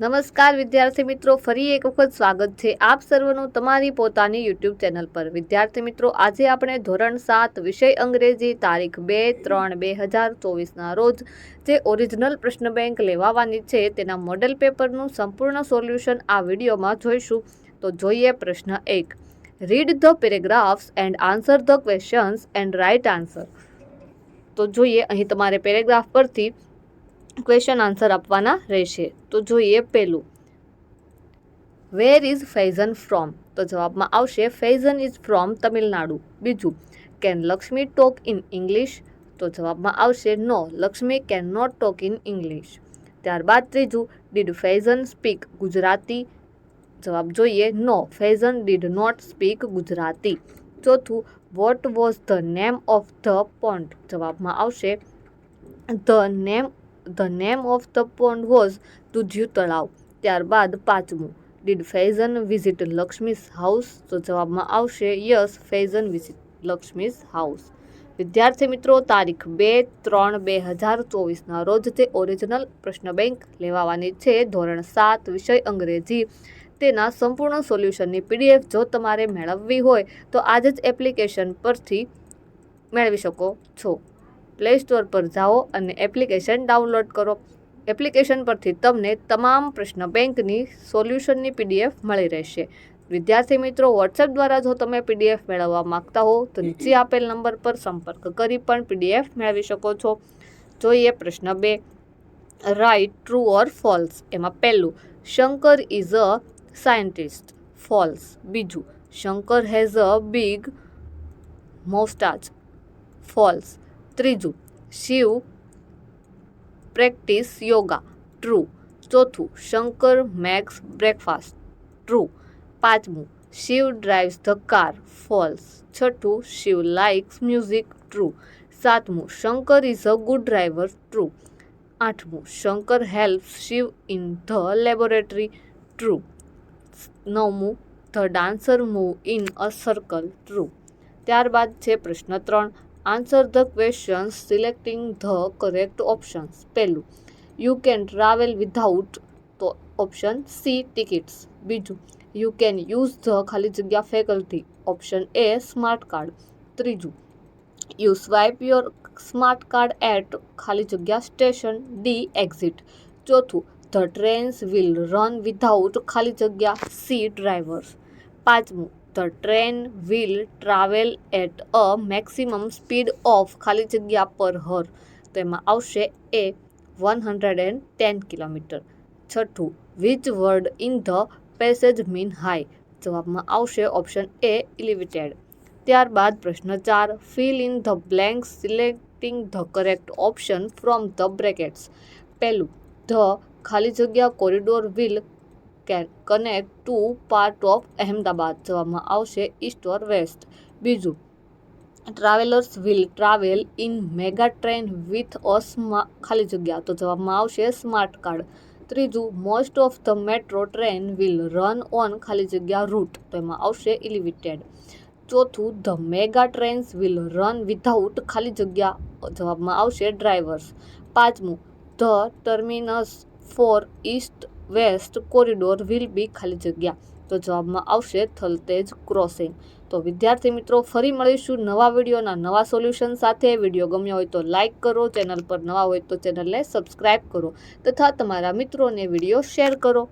નમસ્કાર વિદ્યાર્થી મિત્રો, ફરી એક વખત સ્વાગત છે આપ સર્વનું તમારી પોતાની યુટ્યુબ ચેનલ પર. વિદ્યાર્થી મિત્રો, આજે આપણે ધોરણ સાત વિષય અંગ્રેજી તારીખ બે ત્રણ બે હજાર ચોવીસના રોજ જે ઓરિજિનલ પ્રશ્ન બેંક લેવાવાની છે તેના મોડેલ પેપરનું સંપૂર્ણ સોલ્યુશન આ વિડીયોમાં જોઈશું. તો જોઈએ પ્રશ્ન એક. Read the paragraphs and answer the questions and write answer તો જોઈએ અહીં તમારે પેરેગ્રાફ પરથી ક્વેશ્ચન આન્સર આપવાના રહેશે. તો જોઈએ પહેલું વેર ઇઝ ફૈઝન ફ્રોમ તો જવાબમાં આવશે ફૈઝન ઇઝ ફ્રોમ તમિલનાડુ. બીજું can Lakshmi talk in English તો જવાબમાં આવશે no Lakshmi can not talk in English ત્યારબાદ ત્રીજું ડીડ ફૈઝન સ્પીક ગુજરાતી? જવાબ જોઈએ no Faizan did not speak Gujarati. ચોથું what was the name of the pond જવાબમાં આવશે the name the name of the pond was દુધ્યુ તળાવ ત્યારબાદ પાંચમું did Faizan visit Lakshmi's house તો જવાબમાં આવશે yes Faizan visit Lakshmi's house વિદ્યાર્થી મિત્રો, તારીખ બે ત્રણ બે હજાર ચોવીસના રોજ તે ઓરિજિનલ પ્રશ્ન બેંક લેવાવાની છે. ધોરણ સાત, વિષય અંગ્રેજી. તેના સંપૂર્ણ સોલ્યુશનની પીડીએફ જો તમારે મેળવવી હોય, તો આજે જ એપ્લિકેશન પરથી મેળવી શકો છો. પ્લે સ્ટોર પર જાઓ અને એપ્લિકેશન ડાઉનલોડ કરો. એપ્લિકેશન પરથી તમને તમામ પ્રશ્ન બેંકની સોલ્યુશનની પીડીએફ મળી રહેશે. વિદ્યાર્થી મિત્રો વોટ્સએપ દ્વારા જો તમે પીડીએફ મેળવવા માંગતા હો, તો નીચે આપેલ નંબર પર સંપર્ક કરી પણ પીડીએફ મેળવી શકો છો. જોઈએ પ્રશ્ન બે. રાઇટ ટ્રુ ઓર ફોલ્સ એમાં પહેલું, Shankar is a scientist false બીજું, Shankar has a big moustache false ત્રીજું, શિવ પ્રેક્ટિસ યોગા. ટ્રુ. ચોથું, શંકર મેક્સ બ્રેકફાસ્ટ. ટ્રુ. પાંચમું, Shiv drives the car. False. છઠ્ઠું, શિવ લાઇક્સ મ્યુઝિક. ટ્રુ. સાતમું, Shankar is a good driver. True. આઠમું, Shankar help Shiv in the laboratory. True. નવમું, the dancer move in a circle. True. ત્યારબાદ છે પ્રશ્ન ત્રણ answer the questions selecting the correct options પહેલું you can travel without તો option C tickets બીજું you can use the ખાલી જગ્યા faculty option A smart card ત્રીજું you swipe your smart card at ખાલી જગ્યા સ્ટેશન ડી એક્ઝિટ ચોથું the trains will run without ખાલી જગ્યા સી ડ્રાઈવર્સ પાંચમું the train will travel at a maximum speed of ખાલી જગ્યા પર હર. તો એમાં આવશે એ one hundred and ten kilometre. છઠ્ઠું which word in the passage mean high જવાબમાં આવશે ઓપ્શન એ ઇલિમિટેડ ત્યારબાદ પ્રશ્ન ચાર fill in the blank selecting the correct option from the brackets પહેલું ધ ખાલી જગ્યા corridor will connect two part of Ahmedabad જવામાં આવશે ઈસ્ટ ઓર વેસ્ટ બીજું travellers will travel in mega train with a ખાલી જગ્યા તો જવાબમાં આવશે સ્માર્ટ કાર્ડ ત્રીજું most of the metro train will run on ખાલી જગ્યા રૂટ તો એમાં આવશે ઇલિમિટેડ ચોથું the mega trains will run without ખાલી જગ્યા. જવાબમાં આવશે ડ્રાઈવર્સ પાંચમું the terminus for east west corridor will be ખાલી જગ્યા. તો જવાબમાં આવશે થલતેજ ક્રોસિંગ. તો વિદ્યાર્થી મિત્રો, ફરી મળીશું નવા વિડીયોના નવા સોલ્યુશન સાથે. વીડિયો ગમ્યો હોય તો લાઇક કરો, ચેનલ પર નવા હોય તો ચેનલને સબસ્ક્રાઈબ કરો તથા તમારા મિત્રોને વીડિયો શેર કરો.